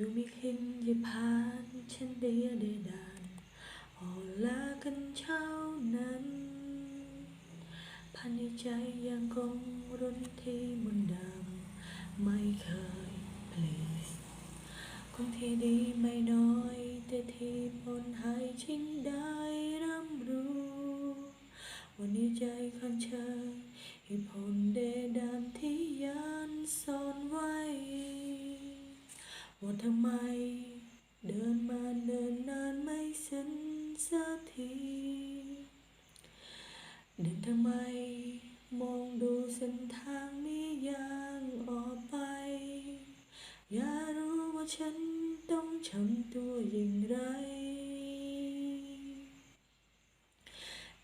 อยู่ไม่คินอย่าผ่านฉันเดียเดดานออลากันเช้านั้นภายในใจยังคงรุนที่มนดำไม่เคยเปลี่ยนคงที่ดีไม่น้อย แต่ที่ผลให้ชิงได้ร่ำรู้ วันนี้ใจคันเชยเหตุผลเดดามที่ยัน ว่าทำไม เดินมาเดินนานไม่สิ้นสักที เดินทำไม มองดูเส้นทางนี้ยังออกไป อย่ารู้ว่าฉันต้องทำตัวอย่างไร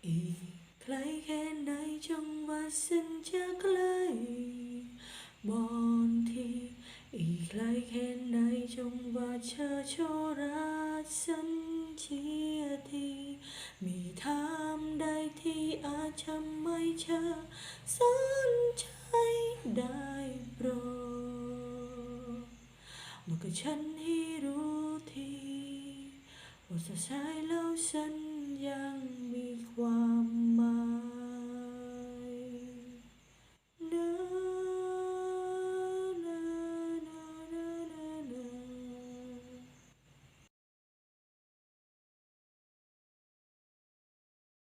อีกไกลแค่ไหนจงว่าฉันจะใกล้บอนทีอีกไกลแค่ จงว่าเธอโชราฉันเชียทีมีทางใดที่อาจทำให้เธอสนใจได้โปรดบอกกับฉันให้รู้ทีว่าจะใช้แล้วฉันยังมี